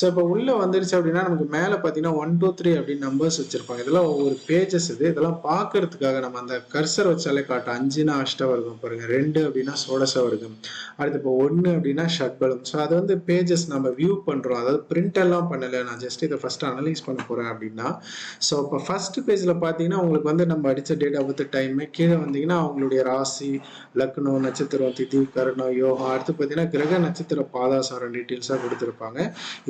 So இப்போ உள்ளே வந்துருச்சு அப்படின்னா நமக்கு மேலே பார்த்தீங்கன்னா ஒன் டூ த்ரீ அப்படின்னு நம்பர்ஸ் வச்சுருப்பாங்க. இதெல்லாம் ஒவ்வொரு பேஜஸ் இது. இதெல்லாம் பார்க்கறதுக்காக நம்ம அந்த கர்சர் வச்சாலே காட்டும். அஞ்சுனா அஷ்டவர்க்கம் பாருங்க. ரெண்டு அப்படின்னா சோடசவர்க்கம். அடுத்து இப்போ ஒன்று அப்படின்னா ஷட்பலம். ஸோ அது வந்து பேஜஸ் நம்ம வியூ பண்ணுறோம் அதாவது பிரிண்ட் எல்லாம் பண்ணலை. நான் ஜஸ்ட் இதை ஃபஸ்ட் அனலைஸ் பண்ண போகிறேன் அப்படின்னா. ஸோ இப்போ ஃபர்ஸ்ட் பேஜில் பார்த்தீங்கன்னா உங்களுக்கு வந்து நம்ம அடித்த டேட் ஆஃப் டைம் கீழே வந்தீங்கன்னா அவங்களுடைய ராசி லக்னோ நட்சத்திரம் திதி கருணம் யோகம். அடுத்து பார்த்தீங்கன்னா கிரக நட்சத்திர பாதாசாரம் டீட்டெயில்ஸாக கொடுத்துருப்பாங்க.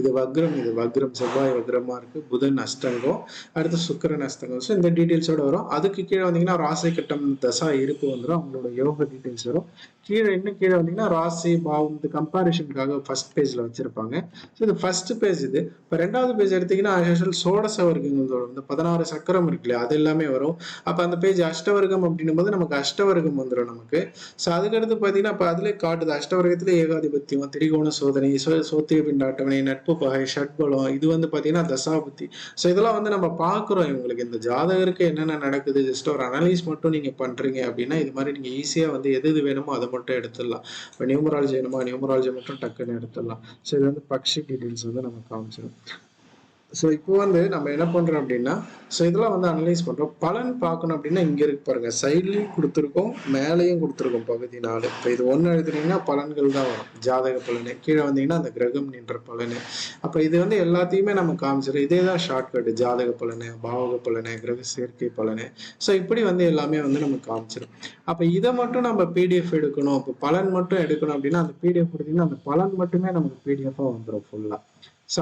இது வக்ரம் இது. வக்ரம் செவ்வாய் வக்ரமாக இருக்குது புதன் அஷ்டங்கம். அடுத்து சுக்கரன் அஷ்டங்கம். ஸோ இந்த டீட்டெயில்ஸோட வரும். அதுக்கு கீழே வந்தீங்கன்னா ராசி கட்டம் தசா இருப்பு வந்துடும் அவங்களோட யோக டீட்டெயில்ஸ் வரும். கீழே இன்னும் கீழே வந்தீங்கன்னா ராசி பாவம் இந்த கம்பாரிஷனுக்காக ஃபர்ஸ்ட் பேஜில் வச்சுருப்பாங்க. ஸோ இது ஃபர்ஸ்ட் பேஜ் இது. இப்போ ரெண்டாவது பேஜ் எடுத்திங்கன்னா ஆக்சுவல் சோடச வர்க்கங்கள் வரும் இந்த பதினாறு சக்கரம் இருக்கு இல்லையா? அது எல்லாமே வரும். அப்போ அந்த பேஜ் அஷ்டவர்க்கம் அப்படின்னும் போது நமக்கு அஷ்டவர்க்கம் வந்துடும் நமக்கு. ஸோ அதுக்கடுத்து பார்த்தீங்கன்னா இப்போ அதிலே காட்டுது. அஷ்டவர்க்கத்திலே ஏகாதிபத்தியம் திரிகோண சோதனை சோ- சோத்திய பிண்டாட்டவனை நட்பு வகை ஷட்பலம் இது வந்து பார்த்தீங்கன்னா தசாபுத்தி. ஸோ இதெல்லாம் வந்து நம்ம பார்க்குறோம் இவங்களுக்கு. இந்த ஜாதகருக்கு என்னென்ன நடக்குது ஜஸ்ட் ஒரு அனலைஸ் மட்டும் நீங்கள் பண்ணுறீங்க அப்படின்னா இது மாதிரி நீங்கள் ஈஸியாக வந்து எது எது வேணுமோ அதை மட்டும் எடுத்துடலாம். இப்போ நியூமராலஜி வேணுமா? நியூமராலஜி மட்டும் டக்குன்னு எடுத்துடலாம். ஸோ இது வந்து பக்ஷி டீட்டெயில்ஸ் வந்து நம்ம காமிச்சிடும் ஸோ இப்போ வந்து நம்ம என்ன பண்ணுறோம் அப்படின்னா ஸோ இதெல்லாம் வந்து அனலைஸ் பண்ணுறோம் பலன் பார்க்கணும் அப்படின்னா இங்கே இருக்கு பாருங்கள் சைட்லையும் கொடுத்துருக்கோம் மேலேயும் கொடுத்துருக்கோம் பகுதி நாலு. இப்போ இது ஒன்று எழுதுனீங்கன்னா பலன்கள் தான் வரும். ஜாதக பலனு. கீழே வந்தீங்கன்னா அந்த கிரகம் நின்ற பலனு. அப்போ இது வந்து எல்லாத்தையுமே நம்ம காமிச்சிடும் இதே தான் ஷார்ட்கட் ஜாதக பலனு பாவக பலனு கிரக சேர்க்கை பலனு. ஸோ இப்படி வந்து எல்லாமே வந்து நம்ம காமிச்சிடும் அப்போ இதை மட்டும் நம்ம பிடிஎஃப் எடுக்கணும். இப்போ பலன் மட்டும் எடுக்கணும் அப்படின்னா அந்த பிடிஎஃப் கொடுத்தீங்கன்னா அந்த பலன் மட்டுமே நமக்கு பிடிஎஃபாக வந்துடும் ஃபுல்லாக ஸோ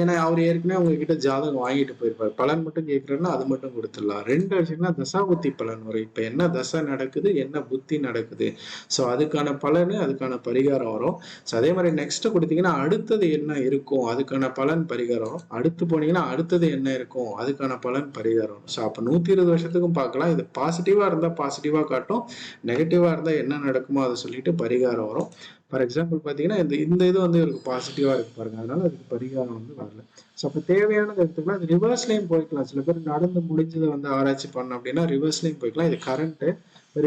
ஏன்னா அவர் ஏற்கனவே உங்ககிட்ட ஜாதகம் வாங்கிட்டு போயிருப்பார். பலன் மட்டும் கேட்குறேன்னா அது மட்டும் கொடுத்துடலாம். ரெண்டு விஷயம்னா தசாபுத்தி பலன் வரும். இப்போ என்ன தசை நடக்குது என்ன புத்தி நடக்குது? ஸோ அதுக்கான பலனு அதுக்கான பரிகாரம் வரும். ஸோ அதே மாதிரி நெக்ஸ்ட்டு கொடுத்தீங்கன்னா அடுத்தது என்ன இருக்கும்? அதுக்கான பலன் பரிகாரம் வரும். அடுத்து போனீங்கன்னா அடுத்தது என்ன இருக்கும்? அதுக்கான பலன் பரிகாரம் வரும். ஸோ அப்போ நூற்றி இருபது வருஷத்துக்கும் பார்க்கலாம். இது பாசிட்டிவாக இருந்தால் பாசிட்டிவாக காட்டும். நெகட்டிவாக இருந்தால் என்ன நடக்குமோ அதை சொல்லிட்டு பரிகாரம் வரும். ஃபார் எக்ஸாம்பிள் பார்த்தீங்கன்னா இந்த இந்த இது வந்து இவருக்கு பாசிட்டிவாக இருக்கு பாருங்க. அதனால அதுக்கு பரிகாரம் வந்து வரல. ஸோ அப்போ தேவையானது எடுத்துக்கலாம் அது ரிவர்ஸ்லையும் போய்க்கலாம். சில பேர் நடந்து முடிஞ்சதை வந்து ஆராய்ச்சி பண்ணோம் அப்படின்னா ரிவர்ஸ்லையும் போய்க்கலாம். இது கரண்ட்டு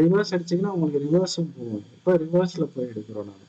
ரிவர்ஸ் அடிச்சிங்கன்னா உங்களுக்கு ரிவர்ஸும் போகும். இப்போ ரிவர்ஸில் போய் எடுக்கிறோம் நான்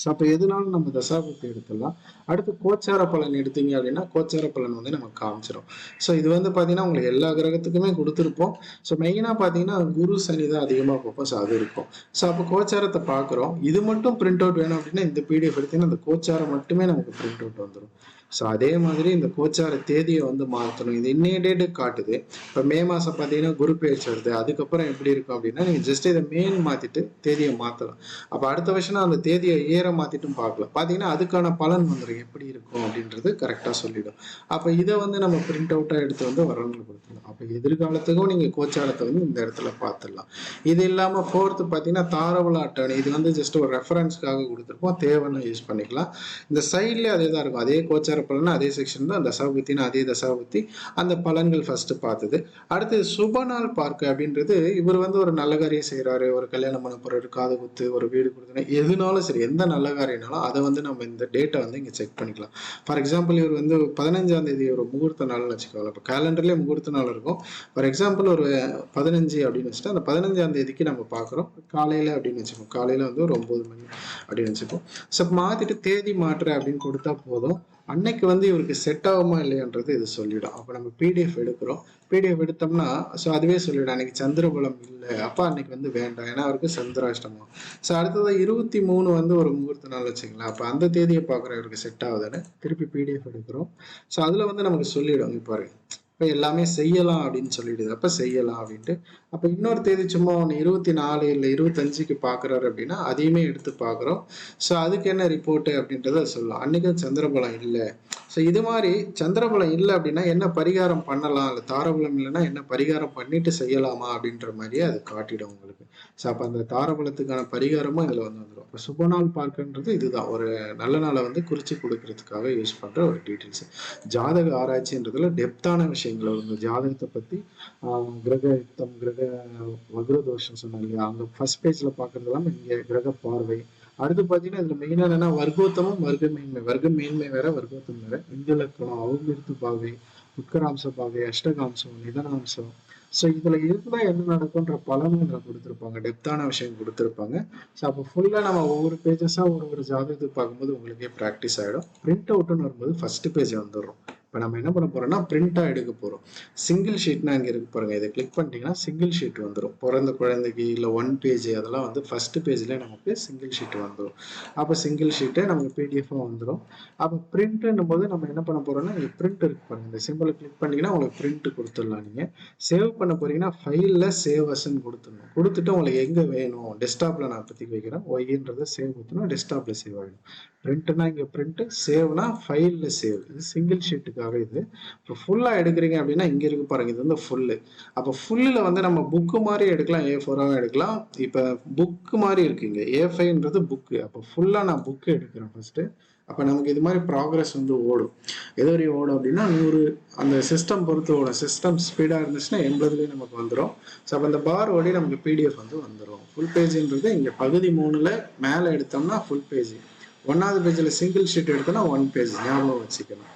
ஸோ அப்போ எதுனாலும் நம்ம தசாபுத்தி எடுத்துடலாம். அடுத்து கோச்சார பலன் எடுத்தீங்க அப்படின்னா கோச்சார பலன் வந்து நமக்கு காமிச்சிடும் ஸோ இது வந்து பார்த்தீங்கன்னா உங்களுக்கு எல்லா கிரகத்துக்குமே கொடுத்துருப்போம். ஸோ மெயினாக பார்த்தீங்கன்னா குரு சனி தான் அதிகமாக பார்ப்போம் ஸோ அது இருக்கும். ஸோ அப்போ கோச்சாரத்தை பார்க்குறோம் இது மட்டும் பிரிண்ட் அவுட் வேணும் அப்படின்னா இந்த பிடிஎஃப் எடுத்தீங்கன்னா அந்த கோச்சாரம் மட்டுமே நமக்கு பிரிண்ட் அவுட் வந்துடும் ஸோ அதே மாதிரி இந்த கோச்சார தேதியை வந்து மாற்றணும். இது இன்னைய டேட்டு காட்டுது. இப்போ மே மாதம் பார்த்தீங்கன்னா குரு பேச்சு வருது. அதுக்கப்புறம் எப்படி இருக்கும் அப்படின்னா நீங்கள் ஜஸ்ட் இதை மெயின் மாற்றிட்டு தேதியை மாற்றலாம் அப்போ அடுத்த வருஷம் அந்த தேதியை ஏற மாற்றிட்டும் பார்க்கலாம். பார்த்தீங்கன்னா அதுக்கான பலன் வந்துடும் எப்படி இருக்கும் அப்படின்றது கரெக்டாக சொல்லிடும். அப்போ இதை வந்து நம்ம பிரிண்ட் அவுட்டாக எடுத்து வந்து வரவங்களுக்கு கொடுத்துடலாம். அப்போ எதிர்காலத்துக்கும் நீங்கள் கோச்சாரத்தை வந்து இந்த இடத்துல பார்த்துடலாம். இது இல்லாமல் ஃபோர்த்து பார்த்தீங்கன்னா தாரவள அட்டவணை. இது வந்து ஜஸ்ட் ஒரு ரெஃபரன்ஸ்க்காக கொடுத்துருப்போம். தேவைன்னு யூஸ் பண்ணிக்கலாம். இந்த சைட்லேயே அதே தான் இருக்கும். அதே கோச்சார பலன் அதே செக்ஷன் தான் தசாபுத்தின்னு அதே தசாபுத்தி. அந்த பலன்கள் ஃபர்ஸ்ட் பார்த்தது. அடுத்து சுப நாள் பார்க்க அப்படின்றது இவர் வந்து ஒரு நல்ல காரியம் செய்கிறாரு ஒரு கல்யாணம் பண்ண போறாரு காது குத்து ஒரு வீடு கொடுத்தன எதுனாலும் சரி எந்த நல்ல காரியம்னாலும் அதை வந்து நம்ம இந்த டேட்டை வந்து இங்கே செக் பண்ணிக்கலாம். ஃபார் எக்ஸாம்பிள் இவர் வந்து பதினஞ்சாம் தேதி ஒரு முகூர்த்த நாள்னு வச்சுக்கோங்க இப்போ கேலண்டர்லேயே முகூர்த்த நாள் இருக்கும். ஃபார் எக்ஸாம்பிள் ஒரு பதினஞ்சு அப்படின்னு வச்சுட்டு அந்த பதினஞ்சாம் தேதிக்கு நம்ம பார்க்குறோம். காலையில் அப்படின்னு வச்சுக்கோம் காலையில் வந்து ஒரு ஒம்பது மணி அப்படின்னு வச்சுப்போம். ஸோ மாற்றிட்டு தேதி மாற்று அப்படின்னு கொடுத்தா போதும். அன்னைக்கு வந்து இவருக்கு செட் ஆகுமா இல்லையான்றது இது சொல்லிடும். அப்போ நம்ம பிடிஎஃப் எடுக்கிறோம். பிடிஎஃப் எடுத்தோம்னா ஸோ அதுவே சொல்லிடும். அன்னைக்கு சந்திரபலம் இல்லை. அப்போ அன்னைக்கு வந்து வேண்டாம். ஏன்னா அவருக்கு சந்திராஷ்டமம். ஸோ அடுத்ததாக இருபத்தி மூணு வந்து ஒரு முகூர்த்த நாள் வச்சுக்கலாம் அப்போ அந்த தேதியை பார்க்குறோம் இவருக்கு செட் ஆகுதுன்னு. திருப்பி பிடிஎஃப் எடுக்கிறோம். ஸோ அதில் வந்து நமக்கு சொல்லிடும். இப்போ பாருங்க. இப்போ எல்லாமே செய்யலாம் அப்படின்னு சொல்லிடுது. அப்போ செய்யலாம் அப்படின்ட்டு. அப்போ இன்னொரு தேதி சும்மா ஒன்று இருபத்தி நாலு இல்லை இருபத்தஞ்சுக்கு பார்க்குறாரு அப்படின்னா அதையுமே எடுத்து பார்க்குறோம் ஸோ அதுக்கு என்ன ரிப்போர்ட்டு அப்படின்றத சொல்லலாம். அன்றைக்கும் சந்திரபலம் இல்லை. ஸோ இது மாதிரி சந்திரபலம் இல்லை அப்படின்னா என்ன பரிகாரம் பண்ணலாம்? இல்லை தாரபலம் இல்லைன்னா என்ன பரிகாரம் பண்ணிட்டு செய்யலாமா அப்படின்ற மாதிரியே அது காட்டிடும் உங்களுக்கு. ஸோ அப்போ அந்த தாரபலத்துக்கான பரிகாரமும் இதில் வந்து வந்துடும் இப்போ சுப நாள் பார்க்கன்றது இதுதான். ஒரு நல்ல நாளை வந்து குறித்து கொடுக்கறதுக்காக யூஸ் பண்ணுற ஒரு டீட்டெயில்ஸ் ஜாதக ஆராய்ச்சின்றதுல டெப்த்தான விஷயம் விஷயங்கள் உங்க ஜாதகத்தை பத்தி கிரக யுத்தம் கிரக வக்ரதோஷம் சொன்னாங்க இல்லையா? அங்கே ஃபர்ஸ்ட் பாக்குறது பார்க்குறதெல்லாம் இங்க கிரக பார்வை. அடுத்து பாத்தீங்கன்னா இதுல மெயினாக என்னன்னா வர்க்கோத்தமும் வர்க்க மேன்மை வர்க்க மேன்மை வேற வர்க்கோத்தம் வேற. இந்து லக்கணம் அவமிருத்து பாவை உட்கராம்ச பாவை அஷ்டகாம்சம் நிதனாம்சம். ஸோ இதுல இருந்தா என்ன நடக்கும்ன்ற பலனும் இதில் கொடுத்துருப்பாங்க. டெப்தான விஷயம் கொடுத்துருப்பாங்க. ஸோ அப்போ ஃபுல்லா நம்ம ஒவ்வொரு பேஜஸா ஒரு ஒரு ஜாதகத்துக்கு பார்க்கும்போது உங்களுக்கே ப்ராக்டிஸ் ஆகிடும் பிரிண்ட் அவுட்னு வரும்போது ஃபர்ஸ்ட் பேஜ் வந்துடுறோம். இப்போ நம்ம என்ன பண்ண போறோம்னா பிரிண்டாக எடுக்க போகிறோம் சிங்கிள் ஷீட்னா அங்கே இருக்கு பாருங்க. இதை கிளிக் பண்ணிட்டீங்கன்னா சிங்கிள் ஷீட் வந்துடும் பிறந்த குழந்தைக்கு இல்லை ஒன் பேஜ் அதெல்லாம் வந்து ஃபர்ஸ்ட் பேஜ்லேயே நமக்கு சிங்கிள் ஷீட் வந்துடும் அப்போ சிங்கிள் ஷீட்டே நமக்கு பிடிஎஃபாக வந்துடும் அப்போ பிரிண்ட்டுன்னும் போது நம்ம என்ன பண்ண போறோம்னா இங்கே பிரிண்ட் இருக்கு பாருங்க. இந்த சிம்பிளை கிளிக் பண்ணிங்கன்னா உங்களுக்கு பிரிண்ட் கொடுத்துடலாம் நீங்கள் சேவ் பண்ண போறீங்கன்னா ஃபைலில் சேவ் அஸ்ன்னு கொடுத்துடணும். கொடுத்துட்டு உங்களுக்கு எங்கே வேணும்? டெஸ்க்டாப்பில் நான் பற்றி வைக்கிறேன். ஒய்ன்றதை சேவ் கொடுத்தணும் டெஸ்க்டாப்பில் சேவ் ஆகிடும் பிரிண்ட்னா இங்கே பிரிண்ட் சேவ்னா ஃபைலில் சேவ் இது சிங்கிள் ஷீட்டுக்காக இது. இப்போ ஃபுல்லாக எடுக்கிறீங்க அப்படின்னா இங்கே இருக்கு பாருங்க இது வந்து ஃபுல்லு அப்போ ஃபுல்லில் வந்து நம்ம புக்கு மாதிரி எடுக்கலாம் ஏ ஃபோராக எடுக்கலாம். இப்போ புக்கு மாதிரி இருக்குங்க. ஏ ஃபைவ்ன்றது புக்கு அப்போ ஃபுல்லாக நான் புக்கு எடுக்கிறேன் ஃபர்ஸ்ட்டு அப்போ நமக்கு இது மாதிரி ப்ராக்ரஸ் வந்து ஓடும். எது வரையும் ஓடும் அப்படின்னா நூறு அந்த சிஸ்டம் பொறுத்து ஓடும். சிஸ்டம் ஸ்பீடாக இருந்துச்சுன்னா எண்பதுலேயே நமக்கு வந்துடும் ஸோ அப்போ அந்த பார் ஓடி நமக்கு பிடிஎஃப் வந்து வந்துடும் ஃபுல் பேஜுன்றது இங்கே பகுதி மூணில் மேலே எடுத்தோம்னா ஃபுல் பேஜ் ஒன்றாவது பேஜில் சிங்கிள் ஷீட் எடுத்தோம்னா ஒன் பேஜ் ஞாபகம் வச்சுக்கணும்.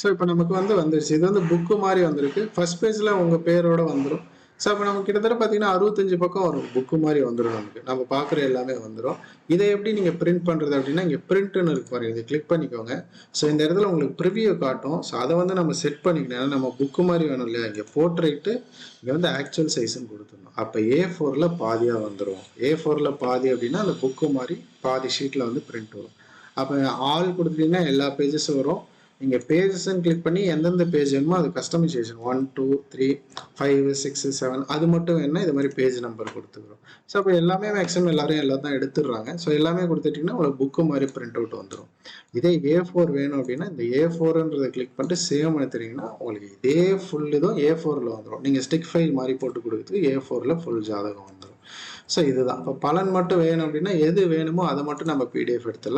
ஸோ இப்போ நமக்கு வந்து வந்துருச்சு. இது வந்து புக்கு மாதிரி வந்திருக்கு. ஃபர்ஸ்ட் பேஜில் உங்கள் பேரோட வந்துடும் ஸோ அப்போ நமக்கு கிட்டத்தட்ட பார்த்தீங்கன்னா அறுபத்தஞ்சு பக்கம் வரும் புக்கு மாதிரி வந்துடும் நமக்கு. நம்ம பார்க்குற எல்லாமே வந்துடும் இதை எப்படி நீங்கள் பிரிண்ட் பண்ணுறது அப்படின்னா இங்கே பிரிண்ட்னு இருக்கு பாருங்க. இதை கிளிக் பண்ணிக்கோங்க. ஸோ இந்த இடத்துல உங்களுக்கு ப்ரிவியூ காட்டும். ஸோ அதை வந்து நம்ம செட் பண்ணிக்கணும். நம்ம புக்கு மாதிரி வேணும் இல்லையா? இங்கே போர்ட்ரைட்டு இங்கே வந்து ஆக்சுவல் சைஸும் கொடுத்துடணும். அப்போ ஏ ஃபோரில் பாதியாக வந்துடும் ஏ ஃபோரில் பாதி அப்படின்னா அந்த புக்கு மாதிரி பாதி ஷீட்டில் வந்து பிரிண்ட் வரும். அப்போ ஆல் கொடுத்துட்டிங்கன்னா எல்லா பேஜஸும் வரும். நீங்கள் பேஜஸ்ன்னு கிளிக் பண்ணி எந்தெந்த பேஜ் வேணுமோ அது customisation one two three five six seven அது மட்டும் வேணும்னா இது மாதிரி பேஜ் நம்பர் கொடுத்துக்கிறோம். ஸோ அப்போ எல்லாமே மேக்ஸிமம் எல்லாரும் எல்லாம் தான் எடுத்துடுறாங்க. ஸோ எல்லாமே கொடுத்துட்டிங்கன்னா உங்களுக்கு புக்கு மாதிரி பிரிண்ட் அவுட் வந்துடும் இதே ஏ ஃபோர் வேணும் அப்படின்னா இந்த ஏ ஃபோருன்றதை கிளிக் பண்ணிட்டு சேவ் எடுத்துட்டீங்கன்னா உங்களுக்கு இதே ஃபுல் இதுவும் ஏ ஃபோரில் வந்துடும் நீங்கள் ஸ்டிக் ஃபைல் மாதிரி போட்டு கொடுக்குறதுக்கு ஏ ஃபோரில் ஃபுல் ஜாதகம் வந்துடும் ஸோ இதுதான். இப்போ பலன் மட்டும் வேணும் அப்படின்னா எது வேணுமோ அதை மட்டும் நம்ம பிடிஎஃப் எடுத்துடலாம்.